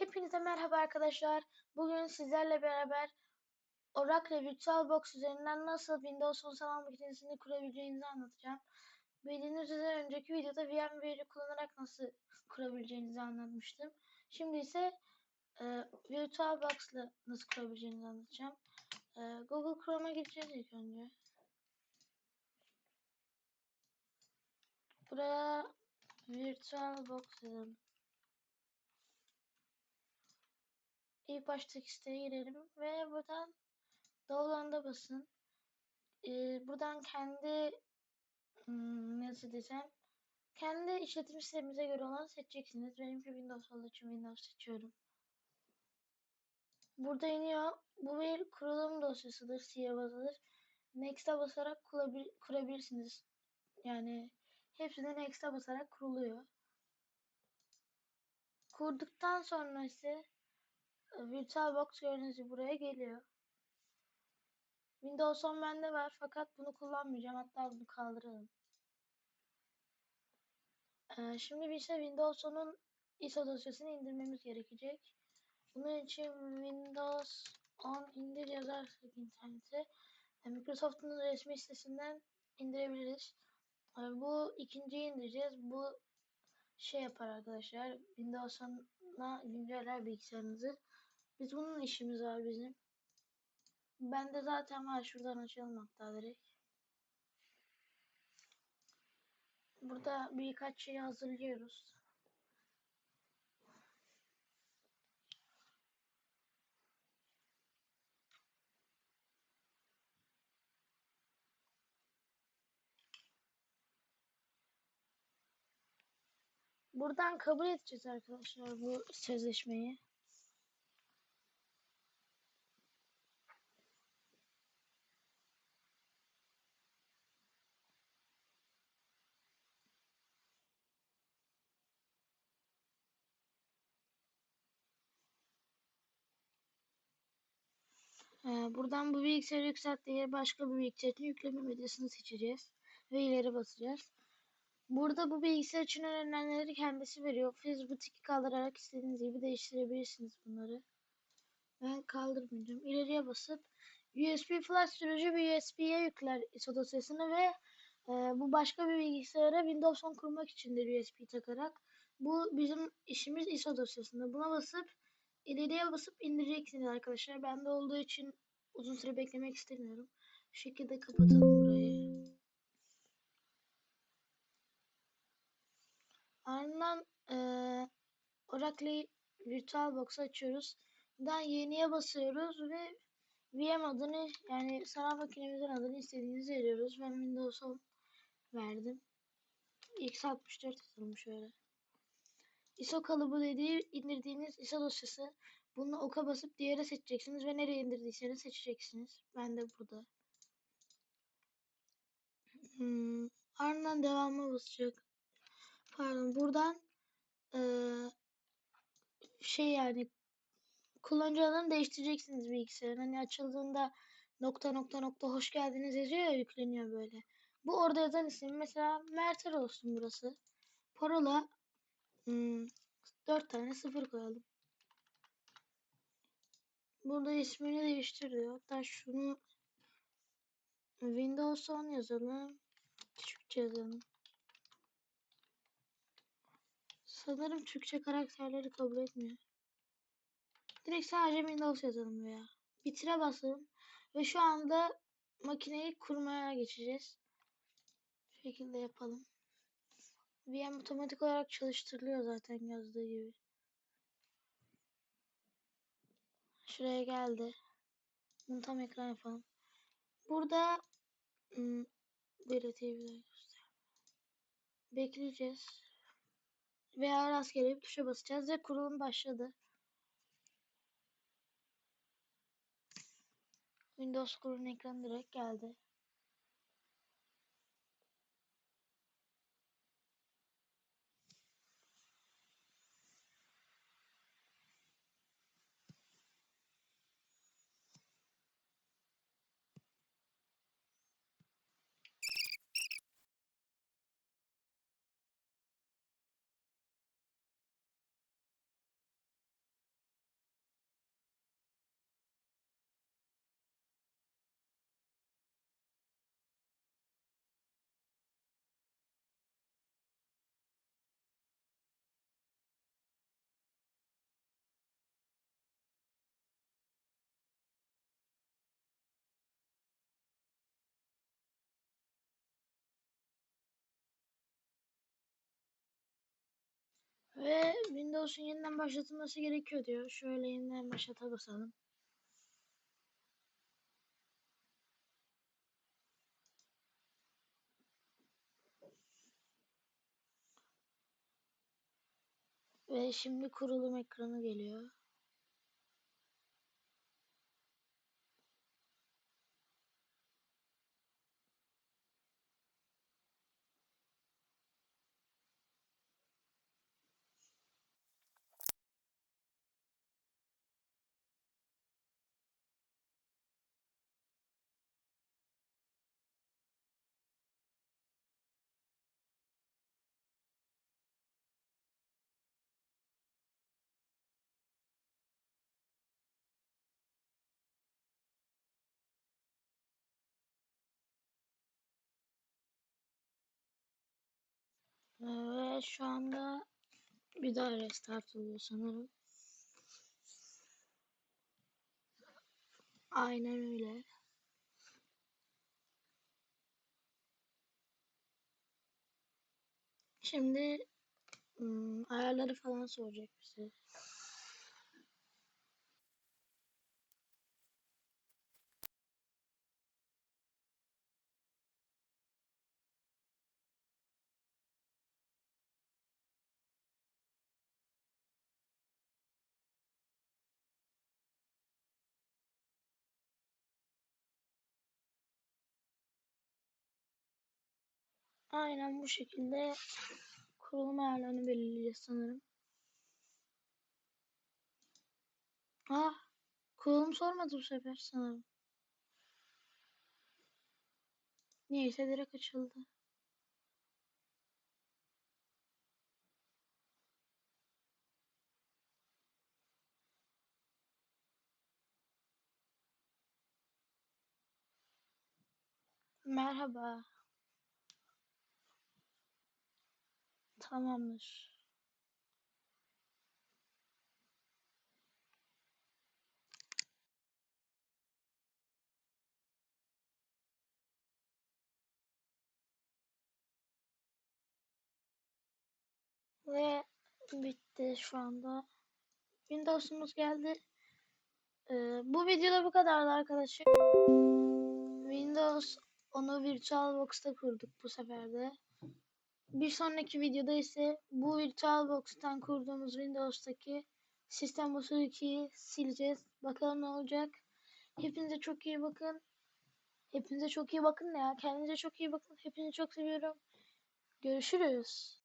Hepinize merhaba arkadaşlar. Bugün sizlerle beraber Oracle VirtualBox üzerinden nasıl Windows 10 sanal makinesini kurabileceğinizi anlatacağım. Bildiğiniz üzere önceki videoda VMware'i kullanarak nasıl kurabileceğinizi anlatmıştım. Şimdi ise e, VirtualBox nasıl kurabileceğinizi anlatacağım. E, Google Chrome'a gireceğiz ilk önce. Buraya VirtualBox yazalım. İlk baştaki siteye girelim ve buradan download'a basın. Ee, buradan kendi hmm, nasıl desem kendi işletim sistemimize göre olanı seçeceksiniz. Benimki Windows olduğu için Windows seçiyorum. Burada iniyor. Bu bir kurulum dosyasıdır. C'ye basılır. Next'a basarak kurabil kurabilirsiniz. Yani hepsinde Next'a basarak kuruluyor. Kurduktan sonra ise VirtualBox gördüğünüz gibi buraya geliyor. Windows 10 bende var fakat bunu kullanmayacağım. Hatta bunu kaldıralım. Ee, şimdi biz de Windows 10'un ISO dosyasını indirmemiz gerekecek. Bunun için Windows 10 indir yazarsak internete Microsoft'un resmi sitesinden indirebiliriz. Ee, bu ikinciyi indireceğiz. Bu şey yapar arkadaşlar. Windows 10'a günceller bilgisayarınızı. Biz bunun işimiz var bizim. Ben de zaten var şuradan açalım hatta direkt. Burada birkaç şey hazırlıyoruz. Buradan kabul edeceğiz arkadaşlar bu sözleşmeyi. Ee, buradan bu bilgisayarı yükselt diye başka bir bilgisayarın yükleme medyasını seçeceğiz. Ve ileri basacağız. Burada bu bilgisayar için önerilenleri kendisi veriyor. Facebook tiki kaldırarak istediğiniz gibi değiştirebilirsiniz bunları. Ben kaldırmayacağım. İleriye basıp USB flash sürücü bir USB'ye yükler ISO dosyasını ve e, bu başka bir bilgisayara Windows 10 kurmak içindir USB takarak. Bu bizim işimiz ISO dosyasında. Buna basıp ileriye basıp indireceksiniz arkadaşlar. Bende olduğu için uzun süre beklemek istemiyorum. Şu şekilde kapatalım burayı. Ardından e, Oracle VirtualBox'u açıyoruz. Buradan yeniye basıyoruz ve VM adını yani sanal makinemizin adını istediğinizi veriyoruz. Ben Windows 10 verdim. X64 yazalım şöyle. ISO kalıbı dediği indirdiğiniz ISO dosyası. Bunu oka basıp diğere seçeceksiniz ve nereye indirdiyseniz seçeceksiniz. Ben de burada. Hmm, ardından devamı basacak. Pardon buradan ee, şey yani kullanıcı adını değiştireceksiniz bilgisayarın. Hani açıldığında nokta nokta nokta hoş geldiniz yazıyor ya yükleniyor böyle. Bu orada yazan isim mesela Mertel olsun burası. Parola hmm, 4 tane sıfır koyalım. Burada ismini değiştir diyor. Hatta şunu Windows 10 yazalım. Türkçe yazalım. Sanırım Türkçe karakterleri kabul etmiyor. Direkt sadece Windows yazalım veya. Bitire basalım. Ve şu anda makineyi kurmaya geçeceğiz. Şu şekilde yapalım. VM otomatik olarak çalıştırılıyor zaten yazdığı gibi. Şuraya geldi. Bunu tam ekran yapalım. Burada hmm, belirtiyi bir göster. Bekleyeceğiz. Veya rastgele bir tuşa basacağız ve kurulum başladı. Windows kurulum ekranı direkt geldi. Ve Windows'un yeniden başlatılması gerekiyor diyor. Şöyle yeniden başlata basalım. Ve şimdi kurulum ekranı geliyor. Ve şu anda bir daha restart oluyor sanırım. Aynen öyle. Şimdi hmm, ayarları falan soracak bize. Aynen bu şekilde kurulum ayarlarını belirleyeceğiz sanırım. Ah, kurulum sormadı bu sefer sanırım. Neyse direkt açıldı. Merhaba. Tamamdır. Ve bitti şu anda. Windows'umuz geldi. Ee, bu videoda bu kadardı arkadaşlar. Windows onu VirtualBox'ta kurduk bu sefer de. Bir sonraki videoda ise bu VirtualBox'tan kurduğumuz Windows'taki Sistem Usul 2'yi sileceğiz. Bakalım ne olacak. Hepinize çok iyi bakın. Hepinize çok iyi bakın ya. Kendinize çok iyi bakın. Hepinizi çok seviyorum. Görüşürüz.